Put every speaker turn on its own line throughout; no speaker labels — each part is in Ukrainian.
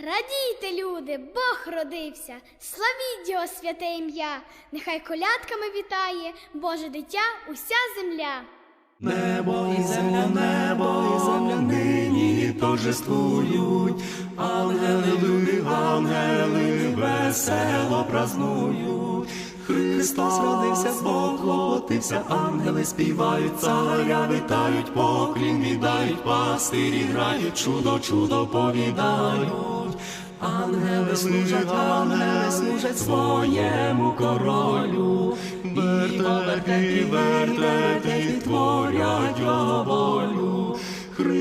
Радійте, люди, Бог родився, славіть його святе ім'я, нехай колядками вітає Боже дитя уся земля.
Небо і земля, небо і земля нині торжествують, ангели, люди, ангели весело празнують. Христос родився, Бог лотився, ангели співають, царя вітають, поклін віддають, пастирі грають, чудо, чудо повідають. Ангели служать, ангели служать своєму королю, і вертети, вертети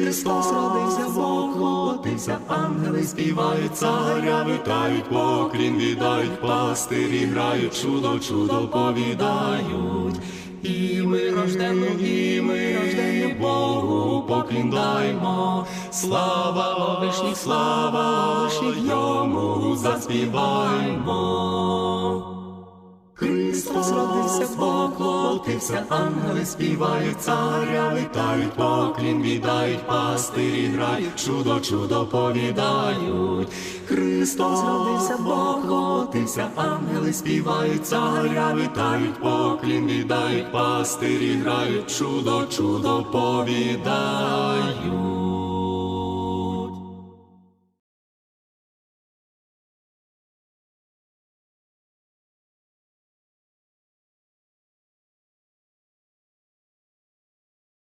Христос родився, Бог воплотився, ангели співають, царя вітають, поклін віддають, пастирі грають, чудо, чудо повідають. І ми рождені, і ми рождені Богу поклін даймо. Слава вишніх, слава вишніх, йому заспіваймо. Христос родився, Бог воплотився, ангели співають, царя вітають, поклін віддають, пастирі грають, чудо, чудо повідають. Христос родився, Бог воплотився, ангели співають, царя вітають, поклін віддають, пастирі грають, чудо, чудо повідають.